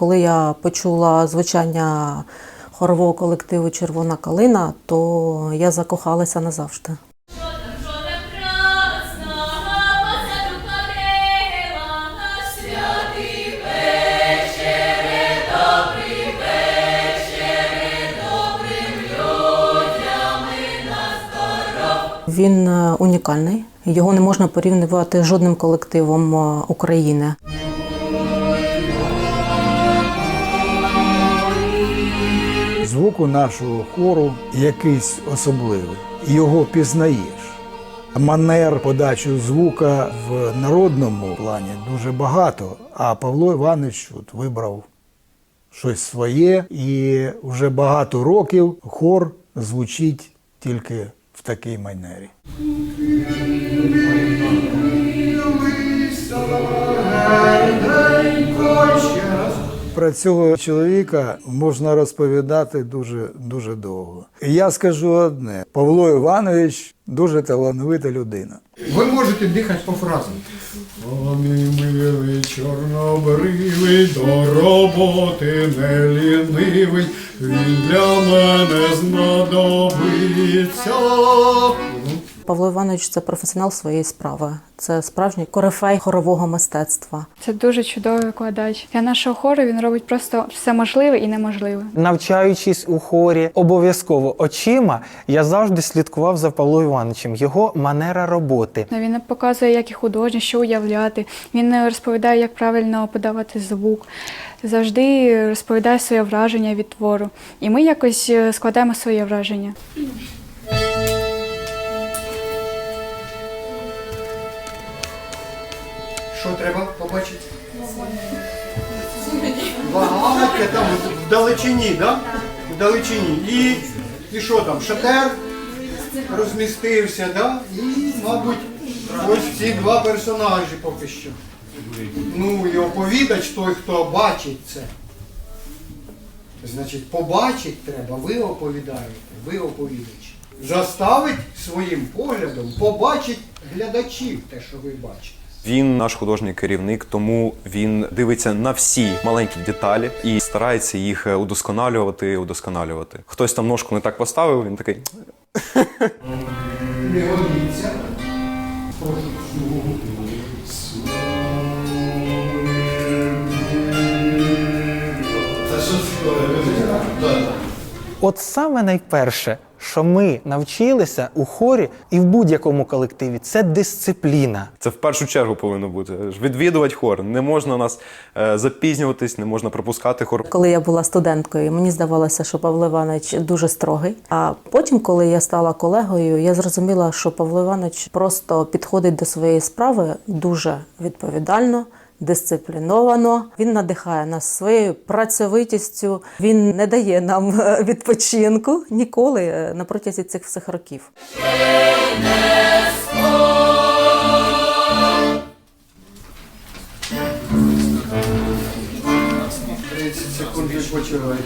Коли я почула звучання хорового колективу Червона калина, то я закохалася назавжди. Він е, унікальний. Його не можна порівнювати з жодним колективом е, України. Звук у нашого хору якийсь особливий. Його пізнаєш. Манер подачі звука в народному плані дуже багато. А Павло Іванович от вибрав щось своє, і вже багато років хор звучить тільки в такій манері. Про цього чоловіка можна розповідати дуже дуже довго. І я скажу одне: Павло Іванович дуже талановита людина. Ви можете дихати по фразам. Пане милий, чорнобривий, до роботи не лінивий, він для мене знадобиться. Павло Іванович це професіонал своєї справи. Це справжній корифей хорового мистецтва. Це дуже чудовий викладач. Для нашого хору він робить просто все можливе і неможливе. Навчаючись у хорі, обов'язково очима, я завжди слідкував за Павлом Івановичем, його манера роботи. Він показує, як і художньо, що уявляти. Він розповідає, як правильно подавати звук. Завжди розповідає своє враження від твору. І ми якось е, складаємо своє враження. Що треба побачити? Багаття там от вдалечині, да? Вдалечині. І, і що там? Шатер розмістився, да? І, мабуть, ось ці два персонажі поки що. Ну і оповідач той, хто бачить це. Значить, побачить треба, ви оповідаєте, ви оповідач. Заставить своїм поглядом, побачить глядачів те, що ви бачите. Він наш художній керівник, тому він дивиться на всі маленькі деталі і старається їх удосконалювати, удосконалювати. Хтось там ножку не так поставив, він такий. Не годиться. От саме найперше, що ми навчилися у хорі і в будь-якому колективі, це дисципліна. Це в першу чергу повинно бути. Відвідувати хор. Не можна нас е, запізнюватись, не можна пропускати хор. Коли я була студенткою, мені здавалося, що Павло Іванович дуже строгий. А потім, коли я стала колегою, я зрозуміла, що Павло Іванович просто підходить до своєї справи дуже відповідально. Дисципліновано він надихає нас своєю працьовитістю. Він не дає нам е, відпочинку ніколи е, на протязі цих всіх років. 30 секунд відпочивайте.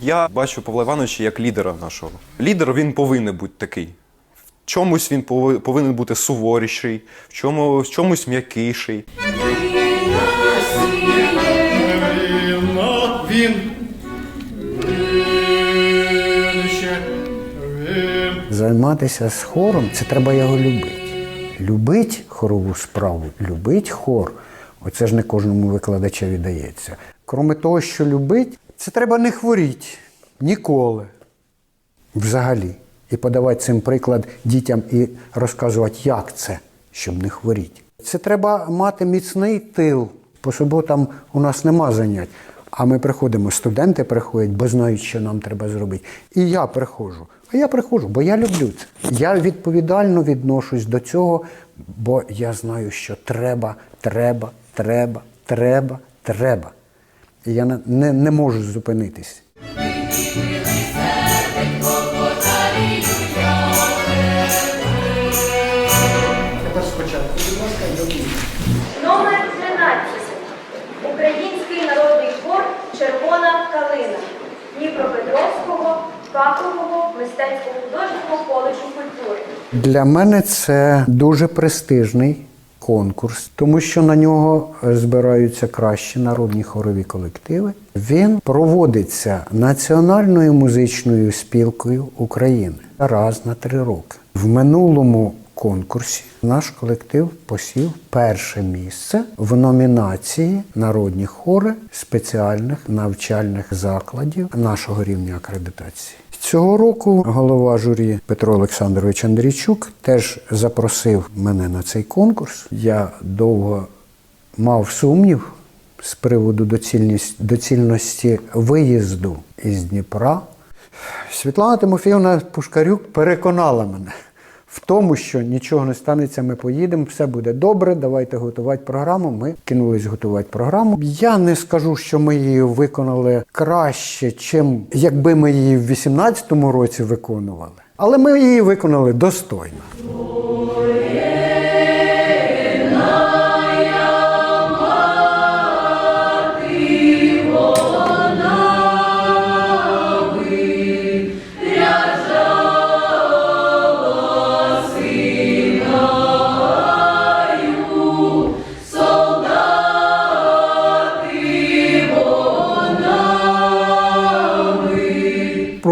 Я бачу Павла Івановича як лідера нашого. Лідер він повинен бути такий. В чомусь він пови- повинен бути суворіший, в чому, в чомусь м'якіший. Займатися з хором це треба його любити. Любить хорову справу, любить хор. Оце ж не кожному викладачеві дається. Кроме того, що любить, це треба не хворіти ніколи. Взагалі. І подавати цим приклад дітям і розказувати, як це, щоб не хворіти. Це треба мати міцний тил. По суботам у нас нема занять. А ми приходимо, студенти приходять, бо знають, що нам треба зробити. І я приходжу. А я приходжу, бо я люблю це. Я відповідально відношусь до цього, бо я знаю, що треба, треба, треба, треба, треба. І я не, не, можу зупинитись. Фахового мистецько-художнього коледжу культури. Для мене це дуже престижний конкурс, тому що на нього збираються кращі народні хорові колективи. Він проводиться Національною музичною спілкою України раз на три роки. В минулому конкурсі наш колектив посів перше місце в номінації Народні хори спеціальних навчальних закладів нашого рівня акредитації. Цього року голова журі Петро Олександрович Андрійчук теж запросив мене на цей конкурс. Я довго мав сумнів з приводу доцільність, доцільності виїзду із Дніпра. Світлана Тимофіївна Пушкарюк переконала мене в тому, що нічого не станеться, ми поїдемо, все буде добре, давайте готувати програму. Ми кинулись готувати програму. Я не скажу, що ми її виконали краще, чим якби ми її в 2018 році виконували. Але ми її виконали достойно.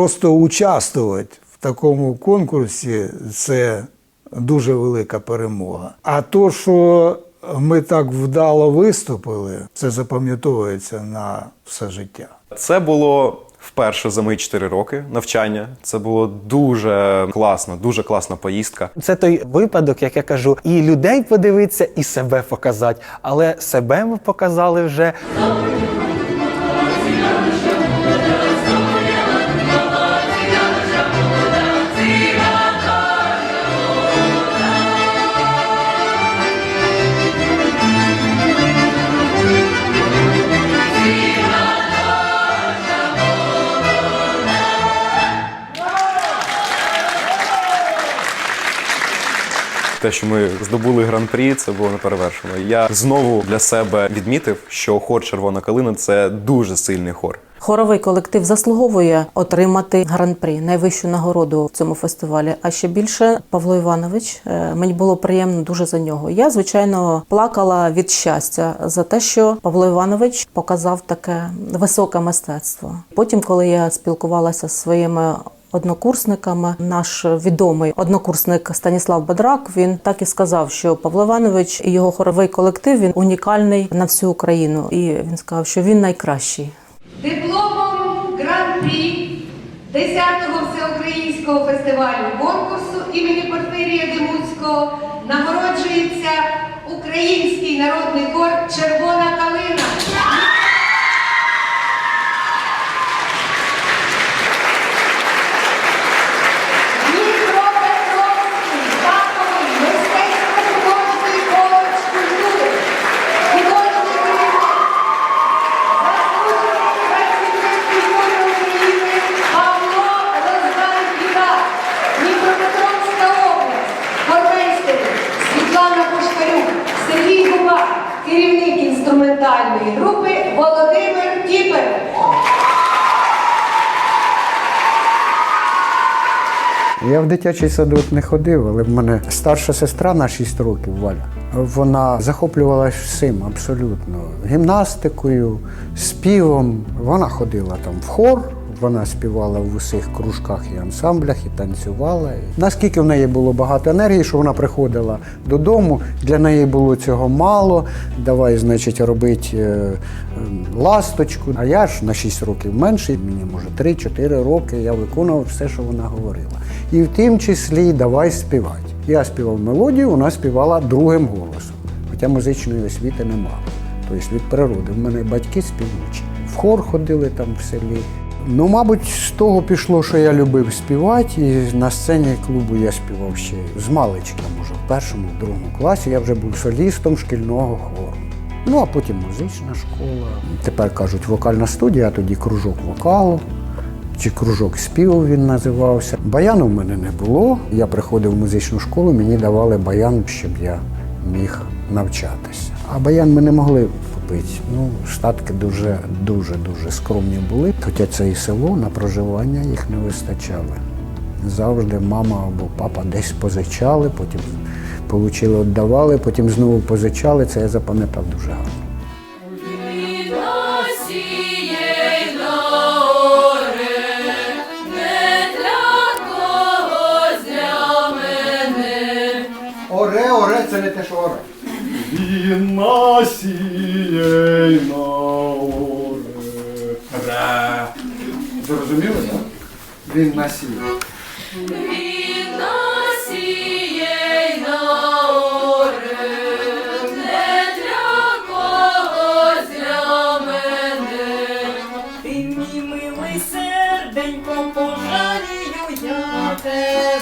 Просто участвувати в такому конкурсі це дуже велика перемога. А то, що ми так вдало виступили, це запам'ятовується на все життя. Це було вперше за мої 4 роки навчання. Це було дуже класно, дуже класна поїздка. Це той випадок, як я кажу, і людей подивитися, і себе показати. Але себе ми показали вже Те, що ми здобули гран-прі, це було неперевершено. Я знову для себе відмітив, що хор Червона калина це дуже сильний хор. Хоровий колектив заслуговує отримати гран-прі, найвищу нагороду в цьому фестивалі. А ще більше Павло Іванович. е, Мені було приємно дуже за нього. Я звичайно плакала від щастя за те, що Павло Іванович показав таке високе мистецтво. Потім, коли я спілкувалася з своїми однокурсниками, наш відомий однокурсник Станіслав Бадрак, він так і сказав, що Павло Іванович і його хоровий колектив він унікальний на всю Україну, і він сказав, що він найкращий. Дипломом гран-прі 10-го всеукраїнського фестивалю конкурсу імені Порфирія Демуцького нагороджується український народний хор Червона калина. Дитячий садок не ходив, але в мене старша сестра на 6 років Валя. Вона захоплювалась всім абсолютно. Гімнастикою, співом. Вона ходила там в хор, вона співала в усіх кружках і ансамблях, і танцювала. Наскільки в неї було багато енергії, що вона приходила додому, для неї було цього мало. Давай, значить, робити е, ласточку. А я ж на 6 років менший, мені може 3-4 роки, я виконував все, що вона говорила. І в тім числі давай співати. Я співав мелодію, вона співала другим голосом, хоча музичної освіти не мала. Тобто від природи. В мене батьки співничі. В хор ходили там в селі. Ну, мабуть, з того пішло, що я любив співати, і на сцені клубу я співав ще з маличка, може, в першому, в другому класі. Я вже був солістом шкільного хору. Ну, а потім музична школа. Тепер кажуть, вокальна студія, а тоді кружок вокалу. Чи кружок співу він називався. Баяну в мене не було. Я приходив в музичну школу, мені давали баян, щоб я міг навчатися. А баян ми не могли купити. Ну, штатки дуже, дуже, дуже скромні були. Хоча це і село, на проживання їх не вистачало. завжди мама або папа десь позичали, потім получили, віддавали, потім знову позичали. Це я запам'ятав дуже гарно. Оре, це не те, що оре. Він насіє на оре. Зрозуміли, так? Він насіє. Він носієй на оре, не для когось для мене. Ти мій милий серденько, пожалію я тебе.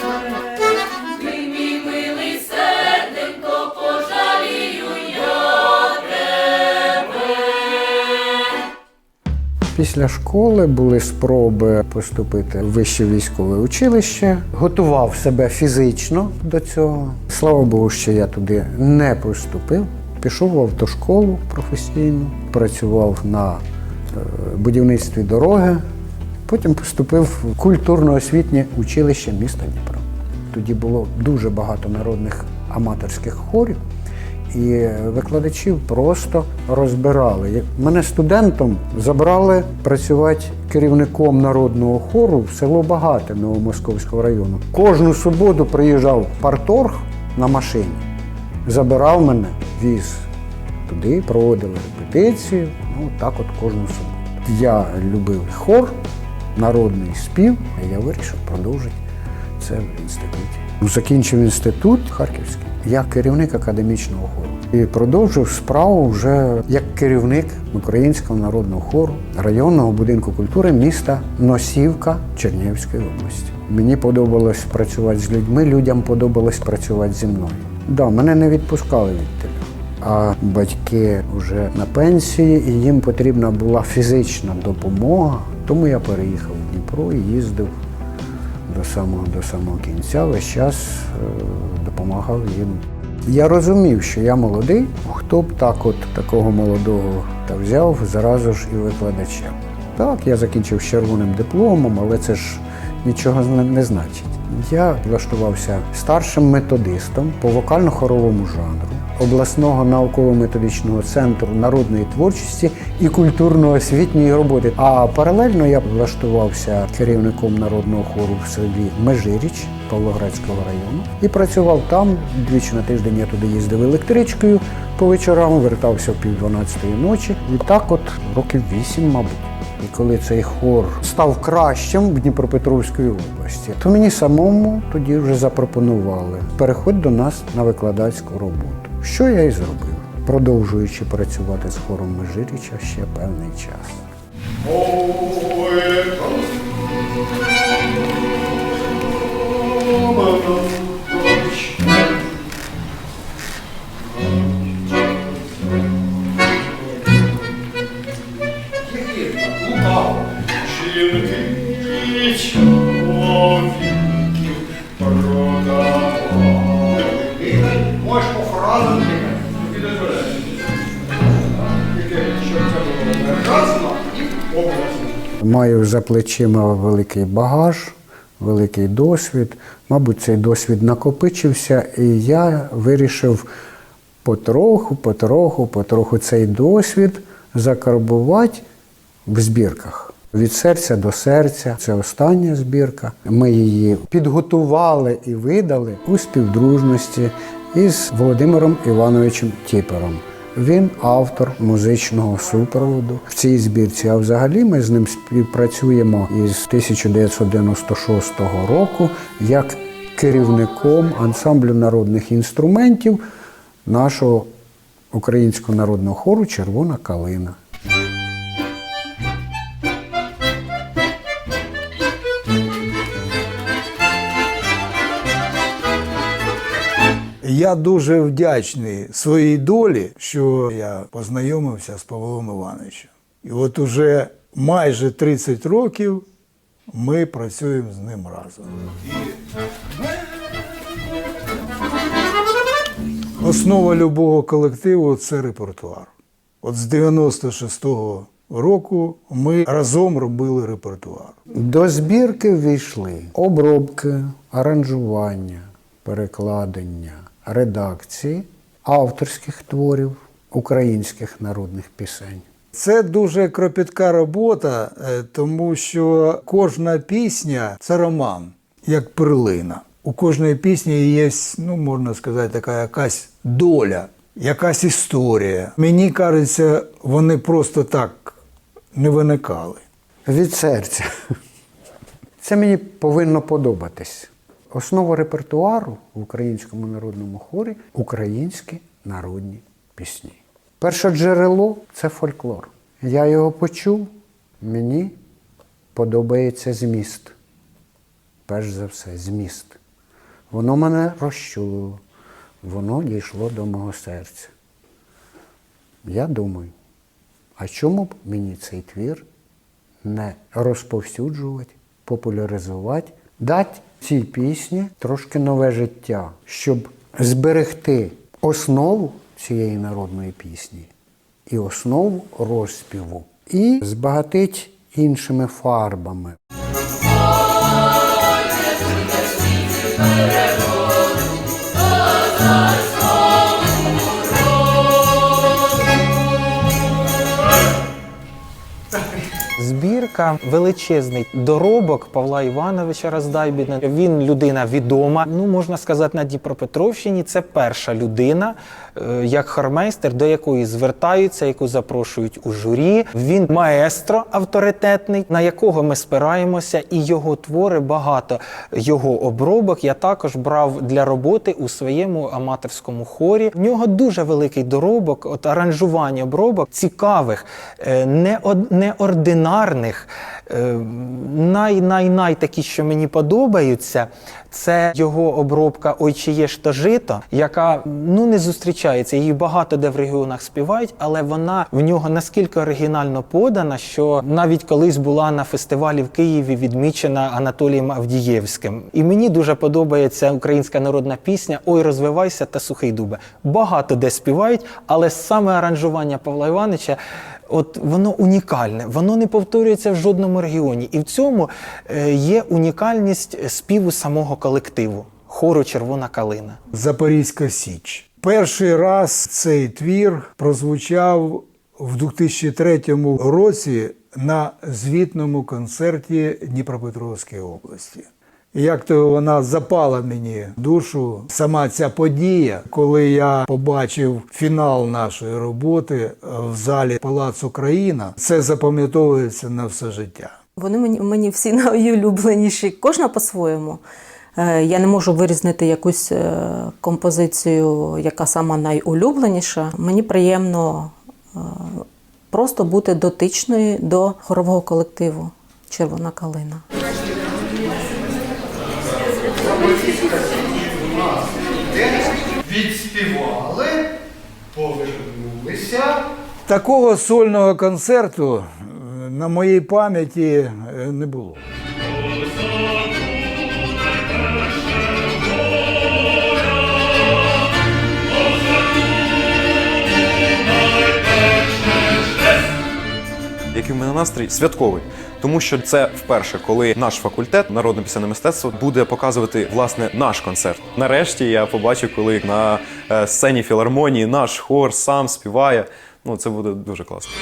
Після школи були спроби поступити в вище військове училище. Готував себе фізично до цього. Слава Богу, що я туди не поступив. Пішов в автошколу професійну, працював на е, будівництві дороги. Потім поступив в культурно-освітнє училище міста Дніпро. Тоді було дуже багато народних аматорських хорів, і викладачів просто розбирали. Мене студентом забрали працювати керівником народного хору в село Багате Новомосковського району. Кожну суботу приїжджав парторг на машині, забирав мене, віз туди, проводили репетицію. Ну так от кожну суботу. Я любив хор, народний спів, і я вирішив продовжити це в інституті. Закінчив інститут Харківський як керівник академічного хору і продовжив справу вже як керівник Українського народного хору районного будинку культури міста Носівка Чернігівської області. Мені подобалось працювати з людьми, людям подобалось працювати зі мною. Да, мене не відпускали від тебе. А батьки вже на пенсії, і їм потрібна була фізична допомога. Тому я переїхав в Дніпро і їздив до самого, до самого кінця, весь час е, допомагав їм. Я розумів, що я молодий, хто б так от такого молодого та взяв зразу ж і викладачем. Так, я закінчив з червоним дипломом, але це ж нічого не значить. Я влаштувався старшим методистом по вокально-хоровому жанру обласного науково-методичного центру народної творчості і культурно-освітньої роботи. А паралельно я влаштувався керівником народного хору в селі Межиріч Павлоградського району і працював там двічі на тиждень. Я туди їздив електричкою по вечорам, вертався в пів дванадцятої ночі. І так, от років вісім, мабуть. І коли цей хор став кращим в Дніпропетровській області, то мені самому тоді вже запропонували переходь до нас на викладацьку роботу. Що я і зробив, продовжуючи працювати з хором Межиріча ще певний час. Плечима великий багаж, великий досвід. Мабуть, цей досвід накопичився, і я вирішив потроху, потроху, потроху цей досвід закарбувати в збірках. Від серця до серця. Це остання збірка. Ми її підготували і видали у співдружності із Володимиром Івановичем Тіпером. Він автор музичного супроводу в цій збірці. А взагалі ми з ним співпрацюємо із 1996 року як керівником ансамблю народних інструментів нашого українського народного хору Червона калина. Я дуже вдячний своїй долі, що я познайомився з Павлом Івановичем. І от уже майже 30 років ми працюємо з ним разом. Основа любого колективу це репертуар. От з 96-го року ми разом робили репертуар. До збірки ввійшли обробки, аранжування, перекладення, редакції авторських творів українських народних пісень. Це дуже кропітка робота, е, тому що кожна пісня це роман, як перлина. У кожної пісні є, ну можна сказати, така якась доля, якась історія. Мені кажеться, вони просто так не виникали. Від серця. Це мені повинно подобатись. Основа репертуару в українському народному хорі українські народні пісні. Перше джерело це фольклор. Я його почув, мені подобається зміст. Перш за все, зміст. Воно мене розчулило, воно дійшло до мого серця. Я думаю, а чому б мені цей твір не розповсюджувати, популяризувати, дати цій пісні трошки нове життя, щоб зберегти основу цієї народної пісні і основу розпіву, і збагатить іншими фарбами. Збірка величезний доробок Павла Івановича Роздайбіна. Він людина відома. Ну можна сказати, на Дніпропетровщині це перша людина, е, як хормейстер, до якої звертаються, яку запрошують у журі. Він маестро авторитетний, на якого ми спираємося, і його твори багато. Його обробок я також брав для роботи у своєму аматорському хорі. В нього дуже великий доробок, от аранжування обробок цікавих, е, неод- неординарних. Е, Най-най-най такі, що мені подобаються, це його обробка Ой, чи ж то жито, яка ну не зустрічається. Її багато де в регіонах співають, але вона в нього наскільки оригінально подана, що навіть колись була на фестивалі в Києві відмічена Анатолієм Авдієвським. І мені дуже подобається українська народна пісня Ой, розвивайся та сухий дубе. Багато де співають, але саме аранжування Павла Івановича. От воно унікальне, воно не повторюється в жодному регіоні. І в цьому е, є унікальність співу самого колективу хору Червона калина. Запорізька Січ. Перший раз цей твір прозвучав в 2003 році на звітному концерті Дніпропетровської області. Як то вона запала мені душу, сама ця подія, коли я побачив фінал нашої роботи в залі Палац Україна, це запам'ятовується на все життя. Вони мені, мені всі найулюбленіші, кожна по-своєму. Е, Я не можу вирізнити якусь е, композицію, яка сама найулюбленіша. Мені приємно е, просто бути дотичною до хорового колективу Червона калина. Відспівали, повернулися. Такого сольного концерту е, на моїй пам'яті е, не було. Який в мене настрій святковий, тому що це вперше, коли наш факультет народне пісенне мистецтво буде показувати власне наш концерт. Нарешті я побачу, коли на е, сцені філармонії наш хор сам співає. Ну це буде дуже класно.